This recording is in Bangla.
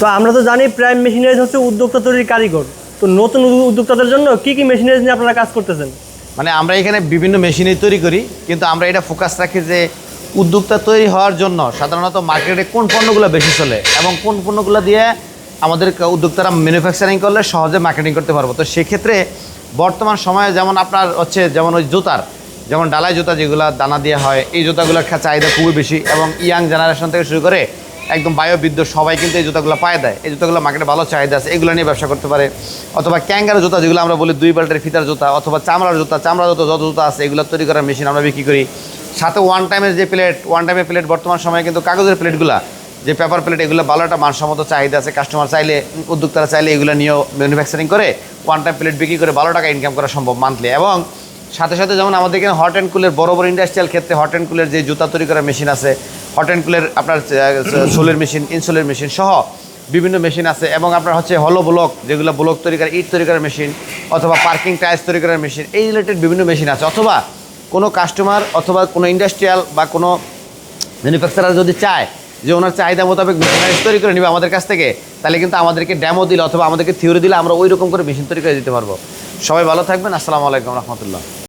তো আমরা তো জানি প্রাইম মেশিনারিজ হচ্ছে উদ্যোক্তা তৈরির কারিগর। তো নতুন উদ- উদ্যোক্তাদের জন্য কি কি মেশিনারিজ নিয়ে আপনারা কাজ করতেছেন? মানে আমরা এখানে বিভিন্ন মেশিনারি তৈরি করি, কিন্তু আমরা এটা ফোকাস রাখি যে উদ্যোক্তা তৈরি হওয়ার জন্য সাধারণত মার্কেটে কোন পণ্যগুলো বেশি চলে এবং কোন পণ্যগুলো দিয়ে আমাদের উদ্যোক্তারা ম্যানুফ্যাকচারিং করলে সহজে মার্কেটিং করতে পারব। তো সেক্ষেত্রে বর্তমান সময়ে যেমন আপনার হচ্ছে যেমন ওই জুতার, যেমন ডালাই জুতা যেগুলো দানা দেওয়া হয়, এই জুতাগুলোর চাহিদা খুবই বেশি এবং ইয়াং জেনারেশন থেকে শুরু করে একদম বায়োবিদ্য সবাই কিন্তু এই জুতাগুলো পায় দেয়। এই জুতাগুলো মার্কেটে ভালো চাহিদা আছে, এগুলো নিয়ে ব্যবসা করতে পারে। অথবা ক্যাঙ্গার জুতা, যেগুলো আমরা বলি দুই বেল্টের ফিতার জুতা, অথবা চামড়ার জুতা, চামড়া জুতা যত জুতা আছে, এগুলো তৈরি করার মেশিন আমরা বিক্রি করি। সাথে ওয়ান টাইমের যে প্লেট ওয়ান টাইমের প্লেট বর্তমান সময়ে কিন্তু কাগজের প্লেটগুলো যে পেপার প্লেট এগুলো ভালো একটা মানসম্মত চাহিদা আছে। কাস্টমার চাইলে, উদ্যোক্তারা চাইলে এগুলো নিয়েও ম্যানুফ্যাকচারিং করে ওয়ান টাইম প্লেট বিক্রি করে ভালো টাকা ইনকাম করা সম্ভব মান্থলি এবং সাথে সাথে যেমন আমাদের এখানে হট অ্যান্ড কুলের বড় বড় ইন্ডাস্ট্রিয়াল ক্ষেত্রে হট অ্যান্ড কুলের যে জুতা তৈরি করার মেশিন আছে হট অ্যান্ড কুলের আপনার সোলের মেশিন, ইনসোলের মেশিন সহ বিভিন্ন মেশিন আছে এবং আপনার হচ্ছে হলো ব্লক যেগুলো ব্লক তৈরি করার ইট তৈরি করার মেশিন অথবা পার্কিং টায়ার্স তৈরি করার মেশিন, এই রিলেটেড বিভিন্ন মেশিন আছে। অথবা কোনো কাস্টমার অথবা কোনো ইন্ডাস্ট্রিয়াল বা কোনো ম্যানুফ্যাকচারার যদি চায় যে ওনার চাহিদা মোতাবেক মেশিনারিজ তৈরি করে নেবে আমাদের কাছ থেকে, তাহলে কিন্তু আমাদেরকে ড্যামো দিলে অথবা আমাদেরকে থিওরি দিলে আমরা ওই রকম করে মেশিন তৈরি করে দিতে পারব। সবাই ভালো থাকবেন। আসসালামু আলাইকুম রহমতুল্লাহ।